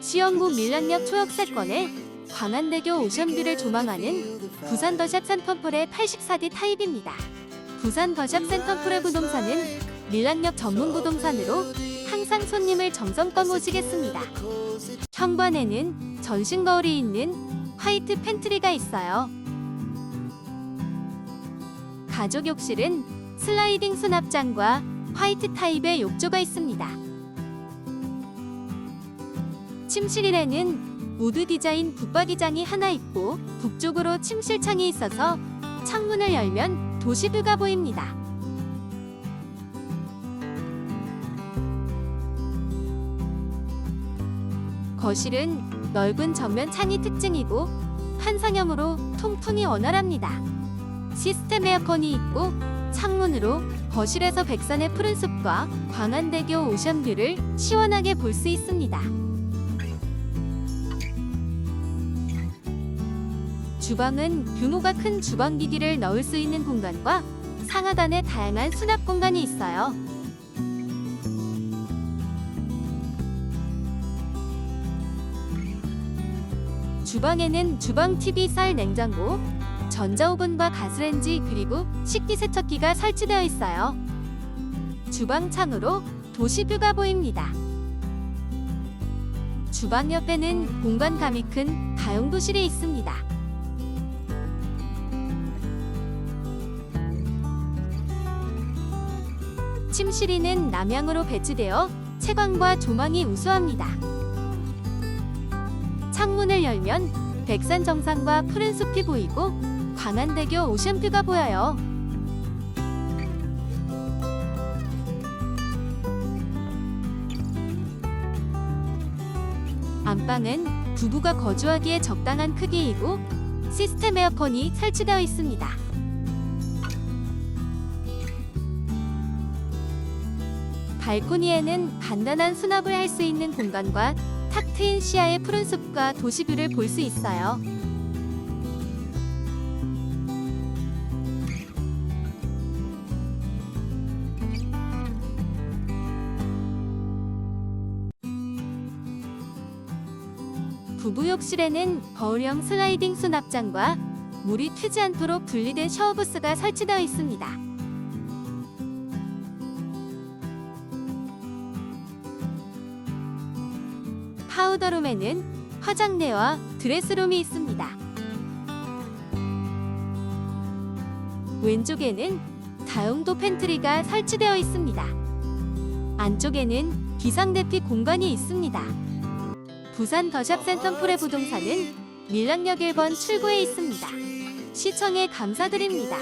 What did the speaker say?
시영구 밀란역 초역 사건에 광안대교 오션뷰를 조망하는 부산 더샵 센텀플의 84D 타입입니다. 부산 더샵 센텀플의 부동산은 밀란역 전문 부동산으로 항상 손님을 정성껏 모시겠습니다. 현관에는 전신 거울이 있는 화이트 팬트리가 있어요. 가족 욕실은 슬라이딩 수납장과 화이트 타입의 욕조가 있습니다. 침실일에는 우드 디자인 붙박이장이 하나 있고 북쪽으로 침실창이 있어서 창문을 열면 도시뷰가 보입니다. 거실은 넓은 전면 창이 특징이고 한상형으로 통풍이 원활합니다. 시스템 에어컨이 있고 창문으로 거실에서 백산의 푸른 숲과 광안대교 오션뷰를 시원하게 볼 수 있습니다. 주방은 규모가 큰 주방 기기를 넣을 수 있는 공간과 상하단에 다양한 수납 공간이 있어요. 주방에는 주방 TV 쌀 냉장고, 전자오븐과 가스레인지 그리고 식기세척기가 설치되어 있어요. 주방 창으로 도시뷰가 보입니다. 주방 옆에는 공간감이 큰 다용도실이 있습니다. 침실이는 남향으로 배치되어 채광과 조망이 우수합니다. 창문을 열면 백산 정상과 푸른 숲이 보이고 광안대교 오션뷰가 보여요. 안방은 부부가 거주하기에 적당한 크기이고 시스템 에어컨이 설치되어 있습니다. 발코니에는 간단한 수납을 할 수 있는 공간과 탁 트인 시야의 푸른 숲과 도시뷰를 볼 수 있어요. 부부 욕실에는 거울형 슬라이딩 수납장과 물이 튀지 않도록 분리된 샤워부스가 설치되어 있습니다. 파우더룸에는 화장대와 드레스룸이 있습니다. 왼쪽에는 다용도 팬트리가 설치되어 있습니다. 안쪽에는 비상대피 공간이 있습니다. 부산 더샵 센텀풀의 부동산은 밀락역 1번 출구에 있습니다. 시청에 감사드립니다.